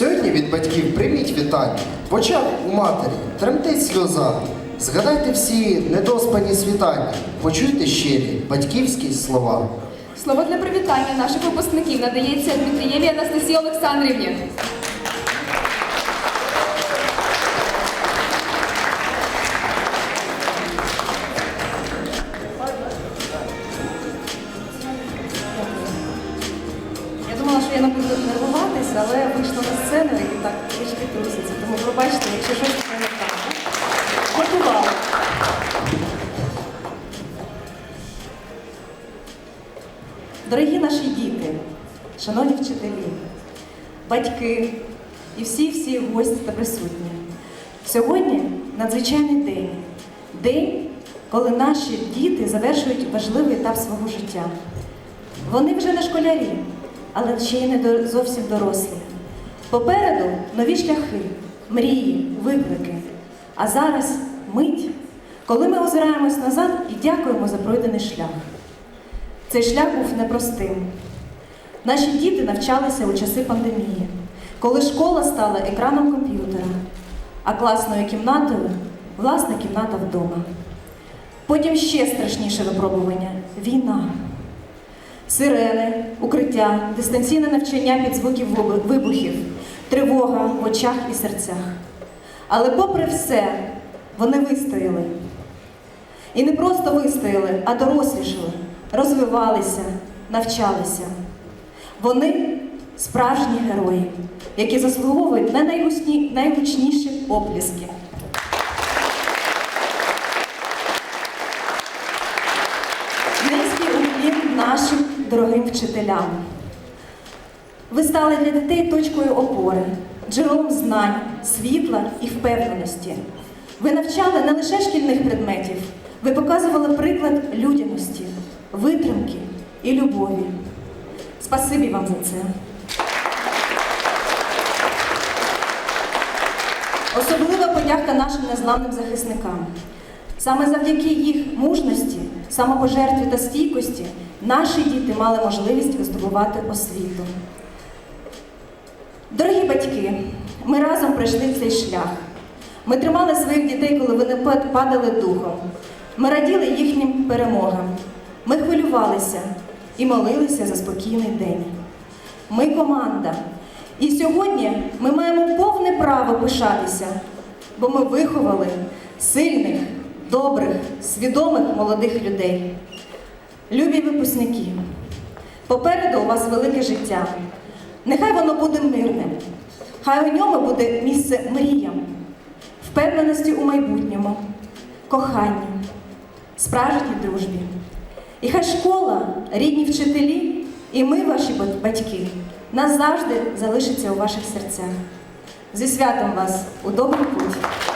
Сьогодні від батьків прийміть вітання. В очах у матері тремтить сльоза. Згадайте всі недоспані світання, почуйте щирі батьківські слова. Слово для привітання наших випускників надається Дмитрієвій Анастасії Олександрівні. Я думала, що я не буду нервуватися, але вийшла на сцену і так трішки труситься. Тому пробачте, якщо щось не так. Готувала. Дорогі наші діти, шановні вчителі, батьки і всі-всі гості та присутні. Сьогодні надзвичайний день. День, коли наші діти завершують важливий етап свого життя. Вони вже не школярі, але ще й не зовсім дорослі. Попереду нові шляхи, мрії, виклики. А зараз мить, коли ми озираємось назад і дякуємо за пройдений шлях. Цей шлях був непростим. Наші діти навчалися у часи пандемії, коли школа стала екраном комп'ютера, а класною кімнатою власна кімната вдома. Потім ще страшніше випробування війна. Сирени, укриття, дистанційне навчання під звуків вибухів, тривога в очах і серцях. Але попри все, вони вистояли. І не просто вистояли, а дорослішали, розвивалися, навчалися. Вони справжні герої, які заслуговують на найгучні- найгучніші оплески. Дорогим вчителям. Ви стали для дітей точкою опори, джерелом знань, світла і впевненості. Ви навчали не лише шкільних предметів, ви показували приклад людяності, витримки і любові. Спасибі вам за це. Особлива подяка нашим незламним захисникам. Саме завдяки їх мужності, самопожертві та стійкості наші діти мали можливість здобувати освіту. Дорогі батьки, ми разом пройшли цей шлях. Ми тримали своїх дітей, коли вони падали духом. Ми раділи їхнім перемогам. Ми хвилювалися і молилися за спокійний день. Ми команда. І сьогодні ми маємо повне право пишатися, бо ми виховали сильних, добрих, свідомих молодих людей. Любі випускники, попереду у вас велике життя. Нехай воно буде мирним, хай у ньому буде місце мріям, впевненості у майбутньому, коханню, справжній дружбі. І хай школа, рідні вчителі і ми, ваші батьки, назавжди залишаться у ваших серцях. Зі святом вас у добрий путь!